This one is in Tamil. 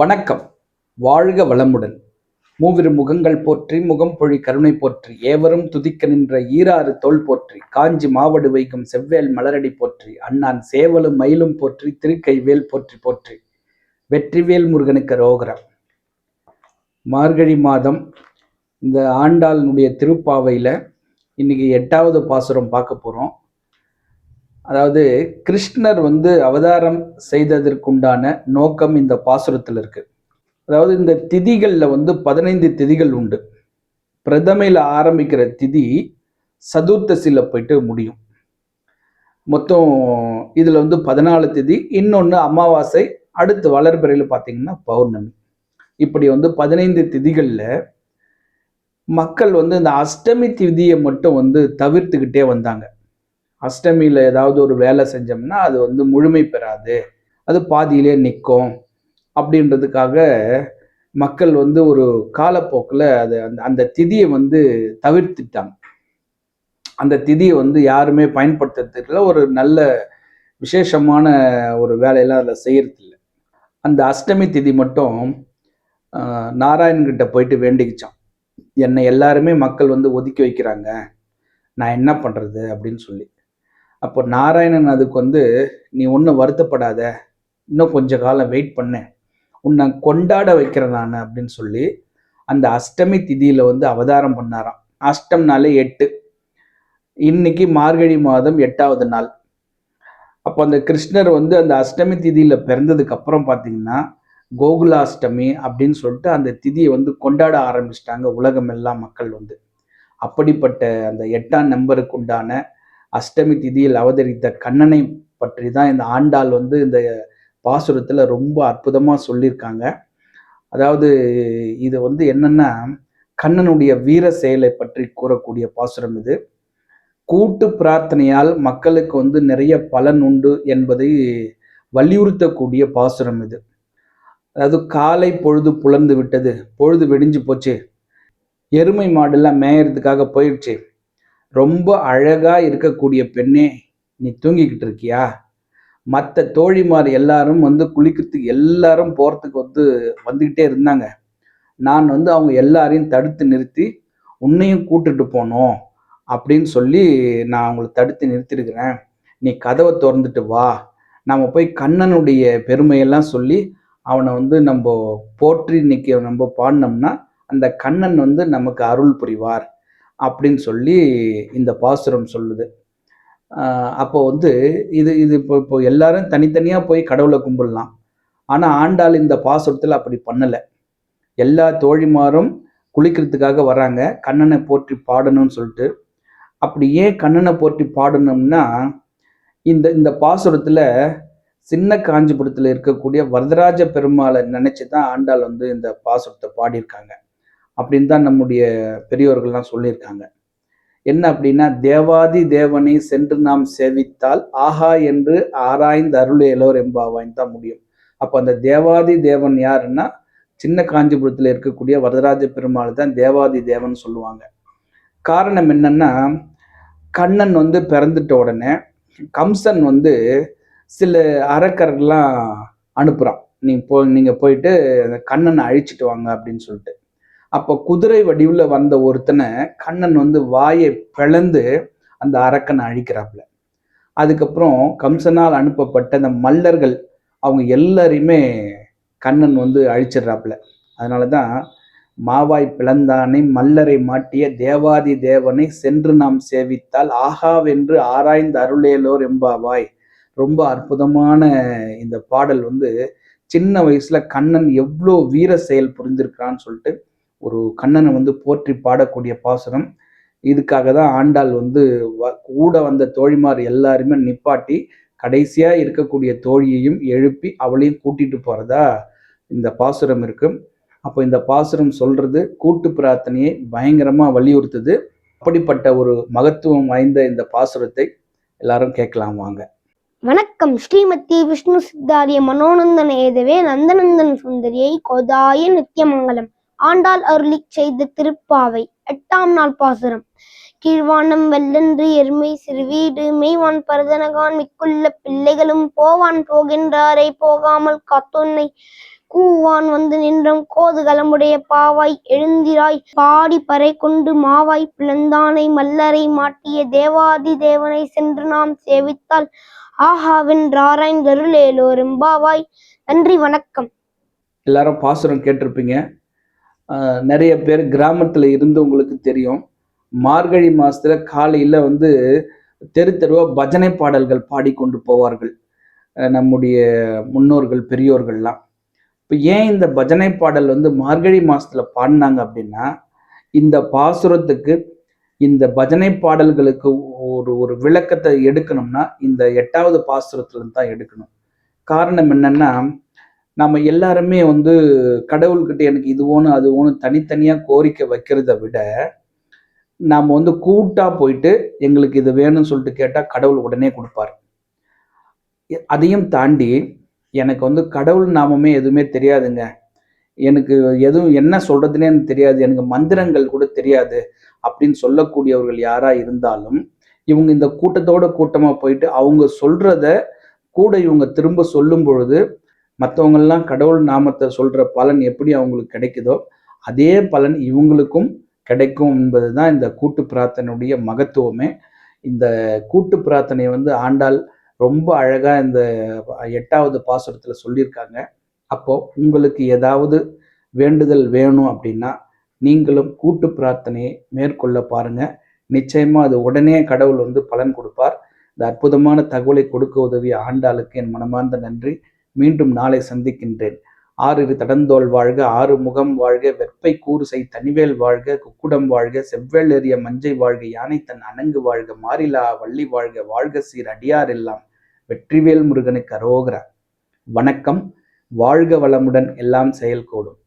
வணக்கம். வாழ்க வளமுடன். மூவிரு முகங்கள் போற்றி முகம் பொழி கருணை போற்றி ஏவரும் துதிக்க நின்ற ஈராறு தோள் போற்றி காஞ்சி மாவடு வைக்கும் செவ்வேல் மலரடி போற்றி அண்ணான் சேவலும் மயிலும் போற்றி திருக்கைவேல் போற்றி போற்றி. வெற்றிவேல் முருகனுக்கு ரோகரம் மார்கழி மாதம் இந்த ஆண்டாளினுடைய திருப்பாவையில் இன்னைக்கு எட்டாவது பாசுரம் பார்க்க போகிறோம் அதாவது கிருஷ்ணர் வந்து அவதாரம் செய்ததற்குண்டான நோக்கம் இந்த பாசுரத்தில் இருக்கு. அதாவது இந்த திதிகளில் வந்து பதினைந்து திதிகள் உண்டு. பிரதமையில் ஆரம்பிக்கிற திதி சதுர்த்தசியில் போயிட்டு முடியும். மொத்தம் இதில் வந்து பதினாலு திதி இன்னொன்று அமாவாசை அடுத்து வளர்பிறையில் பார்த்தீங்கன்னா பௌர்ணமி. இப்படி வந்து பதினைந்து திதிகளில் மக்கள் வந்து இந்த அஷ்டமி திதியை மட்டும் வந்து தவிர்த்துக்கிட்டே வந்தாங்க. அஷ்டமியில் ஏதாவது ஒரு வேலை செஞ்சோம்னா அது வந்து முழுமை பெறாது. அது பாதியிலே நிற்கும். அப்படின்றதுக்காக மக்கள் வந்து ஒரு காலப்போக்கில் அது அந்த அந்த திதியை வந்து தவிர்த்துட்டாங்க. அந்த திதியை வந்து யாருமே பயன்படுத்துறதுல ஒரு நல்ல விசேஷமான ஒரு வேலையெல்லாம் அதில் செய்யறதில்ல. அந்த அஷ்டமி திதி மட்டும் நாராயண்கிட்ட போயிட்டு வேண்டிக்கிச்சான் என்னை எல்லாருமே மக்கள் வந்து ஒதுக்கி வைக்கிறாங்க. நான் என்ன பண்ணுறது அப்படின்னு சொல்லி. அப்போ நாராயணன் அதுக்கு வந்து நீ ஒன்றும் வருத்தப்படாத. இன்னும் கொஞ்ச காலம் வெயிட் பண்ண. உன்னை கொண்டாட வைக்கிறேன் நான் அப்படின்னு சொல்லி அந்த அஷ்டமி திதியில் வந்து அவதாரம் பண்ணாராம். அஷ்டம்னாலே எட்டு. இன்னைக்கு மார்கழி மாதம் எட்டாவது நாள். அப்போ அந்த கிருஷ்ணர் வந்து அந்த அஷ்டமி திதியில் பிறந்ததுக்கு அப்புறம் பார்த்தீங்கன்னா கோகுலாஷ்டமி அப்படின்னு சொல்லிட்டு அந்த திதியை வந்து கொண்டாட ஆரம்பிச்சிட்டாங்க உலகமெல்லாம் மக்கள் வந்து. அப்படிப்பட்ட அந்த எட்டாம் நம்பருக்கு உண்டான அஷ்டமி திதியில் அவதரித்த கண்ணனை பற்றி தான் இந்த ஆண்டாள் வந்து இந்த பாசுரத்தில் ரொம்ப அற்புதமாக சொல்லியிருக்காங்க. அதாவது இது வந்து என்னென்னா கண்ணனுடைய வீர செயலை பற்றி கூறக்கூடிய பாசுரம் இது. கூட்டு பிரார்த்தனையால் மக்களுக்கு வந்து நிறைய பலன் உண்டு என்பதை வலியுறுத்தக்கூடிய பாசுரம் இது. அதாவது காலை பொழுது புலர்ந்து விட்டது பொழுது வெடிஞ்சு போச்சு. எருமை மாடெல்லாம் மேயறதுக்காக போயிடுச்சு ரொம்ப அழகா இருக்கக்கூடிய பெண்ணே நீ தூங்கிக்கிட்டு இருக்கியா? மற்ற தோழிமார் எல்லாரும் வந்து குளிக்கிறதுக்கு எல்லாரும் போகிறதுக்கு வந்து வந்துக்கிட்டே இருந்தாங்க. நான் வந்து அவங்க எல்லாரையும் தடுத்து நிறுத்தி உன்னையும் கூட்டுட்டு போனோம் அப்படின்னு சொல்லி நான் அவங்கள தடுத்து நிறுத்திருக்கிறேன். நீ கதவை திறந்துட்டு வா. நம்ம போய் கண்ணனுடைய பெருமையெல்லாம் சொல்லி அவனை வந்து நம்ம போற்றி இன்னைக்கு நம்ம பாடினோம்னா அந்த கண்ணன் வந்து நமக்கு அருள் புரிவார். அப்படின்னு சொல்லி இந்த பாசுரம் சொல்லுது. அப்போ வந்து இது இது இப்போ இப்போ எல்லாரும் தனித்தனியாக போய் கடவுளை கும்பிடலாம். ஆனால் ஆண்டாள் இந்த பாசுரத்தில் அப்படி பண்ணலை. எல்லா தோழிமாரும் குளிக்கிறதுக்காக வராங்க. கண்ணனை போற்றி பாடணும்னு சொல்லிட்டு. அப்படி ஏன் கண்ணனை போற்றி பாடணும்னா இந்த இந்த பாசுரத்தில் சின்ன காஞ்சிபுரத்தில் இருக்கக்கூடிய வரதராஜ பெருமாளை நினச்சி தான் ஆண்டாள் வந்து இந்த பாசுரத்தை பாடியிருக்காங்க. அப்படின்னு தான் நம்முடைய பெரியோர்கள்லாம் சொல்லியிருக்காங்க. என்ன அப்படின்னா தேவாதி தேவனை சென்று நாம் சேவித்தால் ஆஹா என்று ஆராய்ந்து அருளேலோர் எம்பாவாயின் தான் முடியும். அப்போ அந்த தேவாதி தேவன் யாருன்னா சின்ன காஞ்சிபுரத்தில் இருக்கக்கூடிய வரதராஜ பெருமாள் தான் தேவாதி தேவன் சொல்லுவாங்க. காரணம் என்னன்னா கண்ணன் வந்து பிறந்துட்ட உடனே கம்சன் வந்து சில அரக்கர்கள்லாம் அனுப்புகிறான் நீ போ நீங்கள் போயிட்டு அந்த கண்ணனை அழிச்சிட்டு வாங்க அப்படின்னு சொல்லிட்டு. அப்போ குதிரை வடிவில் வந்த ஒருத்தனை கண்ணன் வந்து வாயை பிளந்து அந்த அரக்கனை அழிக்கிறாப்புல. அதுக்கப்புறம் கம்சனால் அனுப்பப்பட்ட அந்த மல்லர்கள் அவங்க எல்லாரையுமே கண்ணன் வந்து அழிச்சிடுறாப்புல. அதனால தான் மாவாய் பிளந்தானை மல்லரை மாட்டிய தேவாதி தேவனை சென்று நாம் சேவித்தால் ஆகாவென்று ஆராய்ந்து அருளேலோர் எம்பாவாய் ரொம்ப அற்புதமான இந்த பாடல் வந்து சின்ன வயசுல கண்ணன் எவ்வளோ வீர செயல் புரிந்திருக்கிறான்னு சொல்லிட்டு ஒரு கண்ணனை வந்து போற்றி பாடக்கூடிய பாசுரம் இதுக்காக தான் ஆண்டாள் வந்து கூட வந்த தோழிமார் எல்லாருமே நிப்பாட்டி கடைசியா இருக்கக்கூடிய தோழியையும் எழுப்பி அவளையும் கூட்டிட்டு போறதா இந்த பாசுரம் இருக்கும் அப்போ இந்த பாசுரம் சொல்றது கூட்டு பிரார்த்தனையை பயங்கரமா வலியுறுத்துது. அப்படிப்பட்ட ஒரு மகத்துவம் வாய்ந்த இந்த பாசுரத்தை எல்லாரும் கேட்கலாம் வாங்க. வணக்கம். ஸ்ரீமதி விஷ்ணு சித்தாரிய மனோநந்தன ஏதவே நந்தநந்தன சுந்தரியை கோதாய நித்தியமங்கலம். ஆண்டாள் அருளிச் செய்த திருப்பாவை. எட்டாம் நாள் பாசுரம். கீழ்வானம் வெள்ளன்று எருமை சிறுவீடு மெய்வான் பரதனகான் மிக்குள்ள பிள்ளைகளும் போவான் போகின்றாரை போகாமல் காத்தோன்னை கூவான் வந்து நின்றம் கோதுகளமுடைய பாவாய் எழுந்திராய் பாடி பறை கொண்டு மாவாய் பிளந்தானை மல்லரை மாட்டிய தேவாதி தேவனை சென்று நாம் சேவித்தால் ஆஹாவென்றாராய்ந் பாவாய். நன்றி வணக்கம். எல்லாரும் பாசுரம் கேட்டிருப்பீங்க. நிறைய பேர் கிராமத்தில் இருந்து உங்களுக்கு தெரியும். மார்கழி மாதத்துல காலையில் வந்து தெரு தெருவாக பஜனை பாடல்கள் பாடிக்கொண்டு போவார்கள். நம்முடைய முன்னோர்கள் பெரியோர்கள்லாம். இப்போ ஏன் இந்த பஜனை பாடல் வந்து மார்கழி மாதத்தில் பாடினாங்க அப்படின்னா இந்த பாசுரத்துக்கு இந்த பஜனை பாடல்களுக்கு ஒரு ஒரு விளக்கத்தை எடுக்கணும்னா இந்த எட்டாவது பாசுரத்துலேருந்து தான் எடுக்கணும். காரணம் என்னன்னா நம்ம எல்லாருமே வந்து கடவுள்கிட்ட எனக்கு இது ஒன்று அது ஒன்று தனித்தனியாக கோரிக்கை வைக்கிறத விட நாம் வந்து கூட்டாக போயிட்டு எங்களுக்கு இது வேணும்னு சொல்லிட்டு கேட்டால் கடவுள் உடனே கொடுப்பார். அதையும் தாண்டி எனக்கு வந்து கடவுள் நாமமே எதுவுமே தெரியாதுங்க. எனக்கு எதுவும் என்ன சொல்கிறதுனே எனக்கு தெரியாது. எனக்கு மந்திரங்கள் கூட தெரியாது அப்படின்னு சொல்லக்கூடியவர்கள் யாராக இருந்தாலும் இவங்க இந்த கூட்டத்தோட கூட்டமாக போயிட்டு அவங்க சொல்கிறத கூட இவங்க திரும்ப சொல்லும் பொழுது மற்றவங்கெல்லாம் கடவுள் நாமத்தை சொல்கிற பலன் எப்படி அவங்களுக்கு கிடைக்குதோ அதே பலன் இவங்களுக்கும் கிடைக்கும் என்பது தான் இந்த கூட்டு பிரார்த்தனையுடைய மகத்துவமே. இந்த கூட்டு பிரார்த்தனை வந்து ஆண்டாள் ரொம்ப அழகாக இந்த எட்டாவது பாசுரத்தில் சொல்லியிருக்காங்க. அப்போது உங்களுக்கு ஏதாவது வேண்டுதல் வேணும் அப்படின்னா நீங்களும் கூட்டு பிரார்த்தனையை மேற்கொள்ள பாருங்க. நிச்சயமாக அது உடனே கடவுள் வந்து பலன் கொடுப்பார். இந்த அற்புதமான தகவலை கொடுக்க உதவிய ஆண்டாளுக்கு என் மனமார்ந்த நன்றி. மீண்டும் நாளை சந்திக்கின்றேன். ஆறிரு தடந்தோல் வாழ்க ஆறு முகம் வாழ்க வெப்பை கூறுசை தனிவேல் வாழ்க குக்குடம் வாழ்க செவ்வேல் எறிய மஞ்சை வாழ்க யானை தன் அணங்கு வாழ்க மாறிலா வள்ளி வாழ்க வாழ்க சீர் அடியார் எல்லாம். வெற்றிவேல் முருகனுக்கு அரோகரா. வணக்கம் வாழ்க வளமுடன் எல்லாம் செயல்கூடும்.